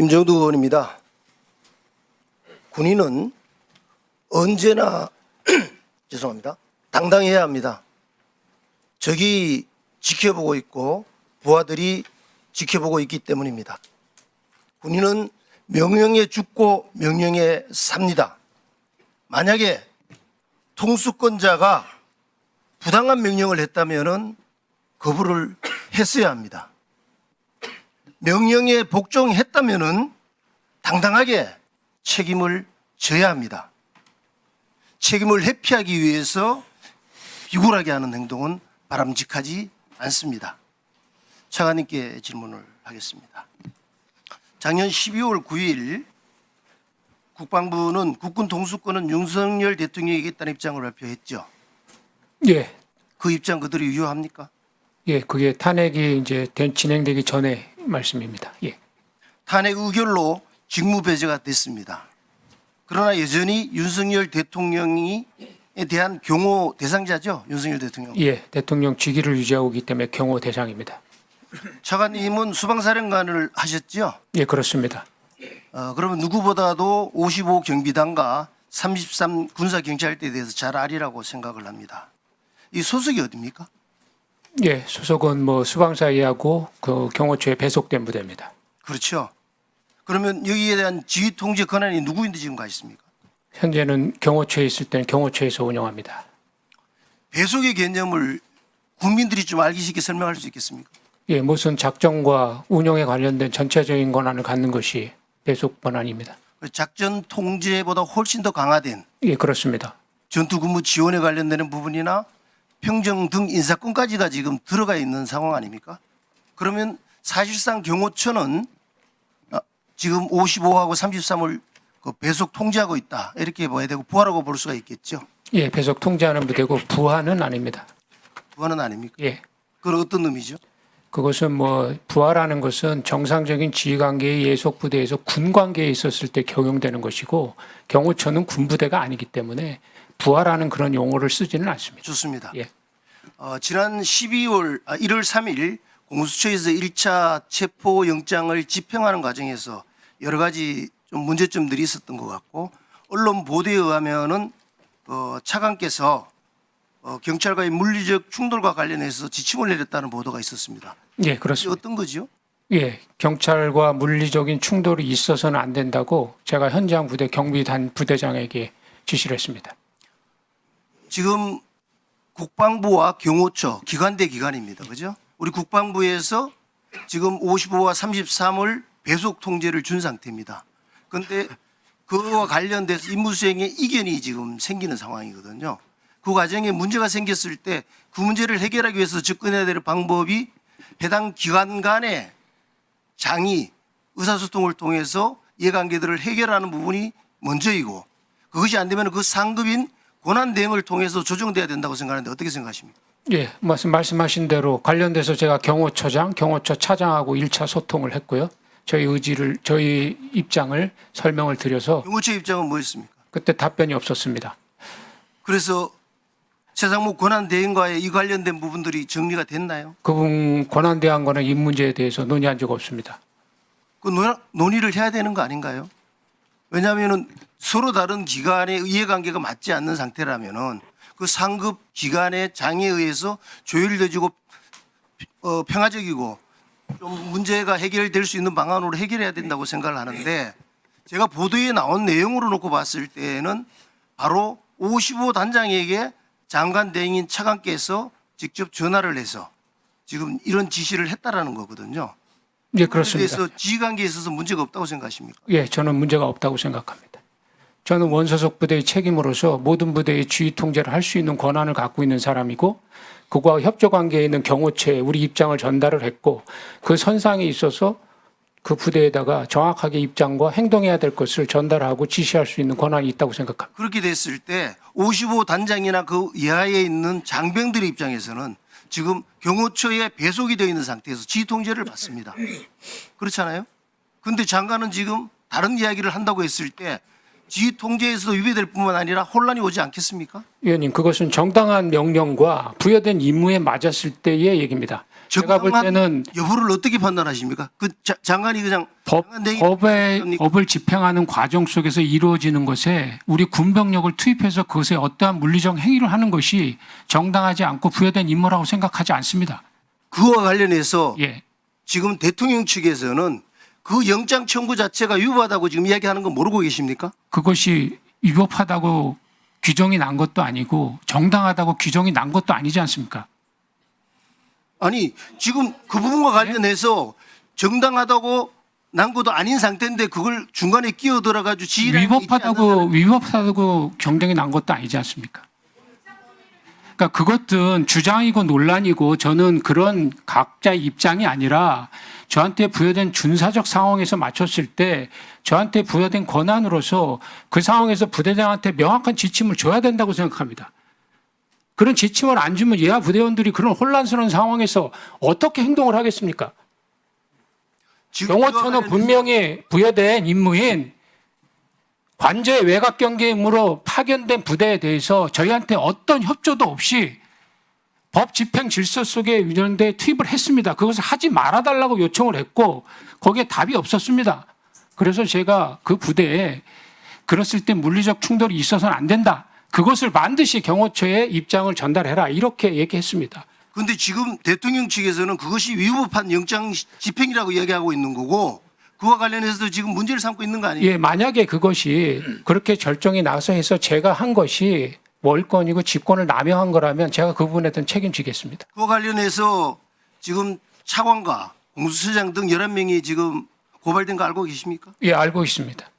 임정두 의원입니다. 군인은 언제나 죄송합니다. 당당해야 합니다. 적이 지켜보고 있고 부하들이 지켜보고 있기 때문입니다. 군인은 명령에 죽고 명령에 삽니다. 만약에 통수권자가 부당한 명령을 했다면은 거부를 했어야 합니다. 명령에 복종했다면은 당당하게 책임을 져야 합니다. 책임을 회피하기 위해서 비굴하게 하는 행동은 바람직하지 않습니다. 차관님께 질문을 하겠습니다. 작년 12월 9일 국방부는 국군 동수권은 윤석열 대통령에게 있다는 입장을 발표했죠. 예, 그 입장 그대로 유효합니까? 예, 그게 탄핵이 이제 된- 진행되기 전에 말씀입니다. 예, 탄핵 의결로 직무 배제가 됐습니다. 그러나 여전히 윤석열 대통령이 에 대한 경호 대상자죠. 윤석열 대통령. 예, 대통령 직위를 유지하고 있기 때문에 경호 대상입니다. 차관님은 수방사령관을 하셨죠. 예, 그렇습니다. 어, 그러면 누구보다도 55 경비단과 33 군사경찰대에 대해서 잘 아리라고 생각을 합니다. 이 소속이 어디입니까? 예, 소속은 뭐 수방사이하고 그 경호처에 배속된 부대입니다. 그렇죠. 그러면 여기에 대한 지휘 통제 권한이 누구인데 지금 가 있습니까? 현재는 경호처에 있을 때는 경호처에서 운영합니다. 배속의 개념을 국민들이 좀 알기 쉽게 설명할 수 있겠습니까? 예, 무슨 작전과 운영에 관련된 전체적인 권한을 갖는 것이 배속 권한입니다. 작전 통제보다 훨씬 더 강화된 예, 그렇습니다. 전투 근무 지원에 관련되는 부분이나 평정 등 인사권까지가 지금 들어가 있는 상황 아닙니까? 그러면 사실상 경호처는 어, 지금 55하고 33을 그 배속 통제하고 있다 이렇게 봐야 되고 부하라고 볼 수가 있겠죠. 예, 배속 통제하는 부대고 부하는 아닙니다. 부하는 아닙니까? 예. 그건 어떤 의미죠? 그것은 뭐 부하라는 것은 정상적인 지휘 관계의 예속 부대에서 군 관계에 있었을 때 적용되는 것이고 경호처는 군 부대가 아니기 때문에 부하라는 그런 용어를 쓰지는 않습니다. 좋습니다. 예. 어, 지난 12월 아, 1월 3일 공수처에서 1차 체포 영장을 집행하는 과정에서 여러 가지 좀 문제점들이 있었던 것 같고 언론 보도에 의하면은 어, 차관께서 어, 경찰과의 물리적 충돌과 관련해서 지침을 내렸다는 보도가 있었습니다. 예, 그렇습니다. 어떤 거죠? 예, 경찰과 물리적인 충돌이 있어서는 안 된다고 제가 현장 부대 경비단 부대장에게 지시를 했습니다. 지금 국방부와 경호처 기관 대 기관입니다. 그죠? 우리 국방부에서 지금 55와 33을 배속 통제를 준 상태입니다. 그런데 그와 관련돼서 임무 수행에 이견이 지금 생기는 상황이거든요. 그 과정에 문제가 생겼을 때 그 문제를 해결하기 위해서 접근해야 될 방법이 해당 기관 간의 장이 의사소통을 통해서 이해관계들을 해결하는 부분이 먼저이고 그것이 안 되면 그 상급인 권한 대행을 통해서 조정돼야 된다고 생각하는데 어떻게 생각하십니까? 예, 말씀, 말씀하신 대로 관련돼서 제가 경호처장, 경호처 차장하고 1차 소통을 했고요. 저희 의지를, 저희 입장을 설명을 드려서 경호처 입장은 뭐였습니까? 그때 답변이 없었습니다. 그래서 최상무 권한 대행과의 이 관련된 부분들이 정리가 됐나요? 그분 권한 대항과는 이 문제에 대해서 논의한 적 없습니다. 그 논- 논의를 해야 되는 거 아닌가요? 왜냐하면은 서로 다른 기관의 이해관계가 맞지 않는 상태라면은 그 상급 기관의 장에 의해서 조율돼지고 어, 평화적이고 좀 문제가 해결될 수 있는 방안으로 해결해야 된다고 생각을 하는데 제가 보도에 나온 내용으로 놓고 봤을 때는 바로 55 단장에게 장관 대행인 차관께서 직접 전화를 해서 지금 이런 지시를 했다라는 거거든요. 예, 그렇습니다. 그래서 지휘관계에 있어서 문제가 없다고 생각하십니까? 예, 저는 문제가 없다고 생각합니다. 저는 원소속 부대의 책임으로서 모든 부대의 지휘 통제를 할 수 있는 권한을 갖고 있는 사람이고 그와 협조 관계에 있는 경호처에 우리 입장을 전달을 했고 그 선상에 있어서 그 부대에다가 정확하게 입장과 행동해야 될 것을 전달하고 지시할 수 있는 권한이 있다고 생각합니다. 그렇게 됐을 때 55 단장이나 그 이하에 있는 장병들의 입장에서는 지금 경호처에 배속이 되어 있는 상태에서 지휘 통제를 받습니다. 그렇잖아요? 근데 장관은 지금 다른 이야기를 한다고 했을 때 지휘 통제에서도 위배될 뿐만 아니라 혼란이 오지 않겠습니까? 위원님, 그것은 정당한 명령과 부여된 임무에 맞았을 때의 얘기입니다. 제가 볼 적당한 때는 여부를 어떻게 판단하십니까? 그 자- 장관이 그냥 법, 겁니까? 법을 집행하는 과정 속에서 이루어지는 것에 우리 군병력을 투입해서 그것에 어떠한 물리적 행위를 하는 것이 정당하지 않고 부여된 임무라고 생각하지 않습니다. 그와 관련해서 예. 지금 대통령 측에서는 그 영장 청구 자체가 위법하다고 지금 이야기하는 거 모르고 계십니까? 그것이 위법하다고 규정이 난 것도 아니고 정당하다고 규정이 난 것도 아니지 않습니까? 아니 지금 그 부분과 관련해서 정당하다고 난 것도 아닌 상태인데 그걸 중간에 끼어 들어 가지고 지휘를 위법하다고 위법하다고 경쟁이 난 것도 아니지 않습니까? 그러니까 그것은 주장이고 논란이고 저는 그런 각자의 입장이 아니라 저한테 부여된 준사적 상황에서 맞췄을 때 저한테 부여된 권한으로서 그 상황에서 부대장한테 명확한 지침을 줘야 된다고 생각합니다. 그런 지침을 안 주면 예하 부대원들이 그런 혼란스러운 상황에서 어떻게 행동을 하겠습니까? 경호처는 분명히 부여된 임무인 관저의 외곽 경계임으로 파견된 부대에 대해서 저희한테 어떤 협조도 없이 법 집행 질서 속에 위원대 투입을 했습니다. 그것을 하지 말아달라고 요청을 했고 거기에 답이 없었습니다. 그래서 제가 그 부대에 그랬을 때 물리적 충돌이 있어서는 안 된다. 그것을 반드시 경호처에 입장을 전달해라. 이렇게 얘기했습니다. 근데 지금 대통령 측에서는 그것이 위법한 영장 집행이라고 이야기하고 있는 거고 그와 관련해서 지금 문제를 삼고 있는 거 아니에요? 예, 만약에 그것이 그렇게 결정이 나서 해서 제가 한 것이 월권이고 직권을 남용한 거라면 제가 그 부분에 대한 책임지겠습니다. 그와 관련해서 지금 차관과 공수처장 등 11명이 지금 고발된 거 알고 계십니까? 예, 알고 있습니다.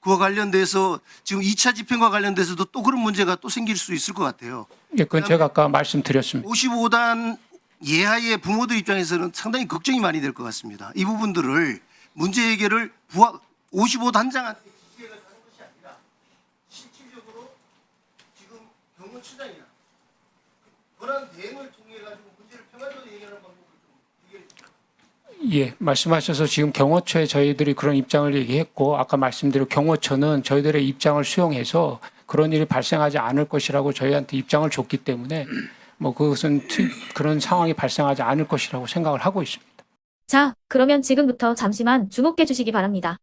그와 관련돼서 지금 2차 집행과 관련돼서도 또 그런 문제가 또 생길 수 있을 것 같아요. 예, 그건 제가 아까 말씀드렸습니다. 55단 예하의 부모들 입장에서는 상당히 걱정이 많이 될 것 같습니다. 이 부분들을 문제 해결을 부하 55단장한테 지시해가 하는 것이 아니라 실질적으로 지금 경호처장이나 그런 대응을 통해 가지고 문제를 평화적으로 해결하는 방법을 좀 얘기해 예, 말씀하셔서 지금 경호처에 저희들이 그런 입장을 얘기했고 아까 말씀드린 경호처는 저희들의 입장을 수용해서 그런 일이 발생하지 않을 것이라고 저희한테 입장을 줬기 때문에 뭐 그것은 투- 그런 상황이 발생하지 않을 것이라고 생각을 하고 있습니다. 자, 그러면 지금부터 잠시만 주목해 주시기 바랍니다.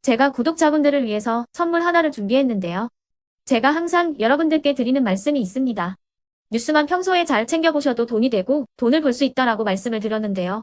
제가 구독자분들을 위해서 선물 하나를 준비했는데요. 제가 항상 여러분들께 드리는 말씀이 있습니다. 뉴스만 평소에 잘 챙겨보셔도 돈이 되고 돈을 벌 수 있다라고 말씀을 드렸는데요.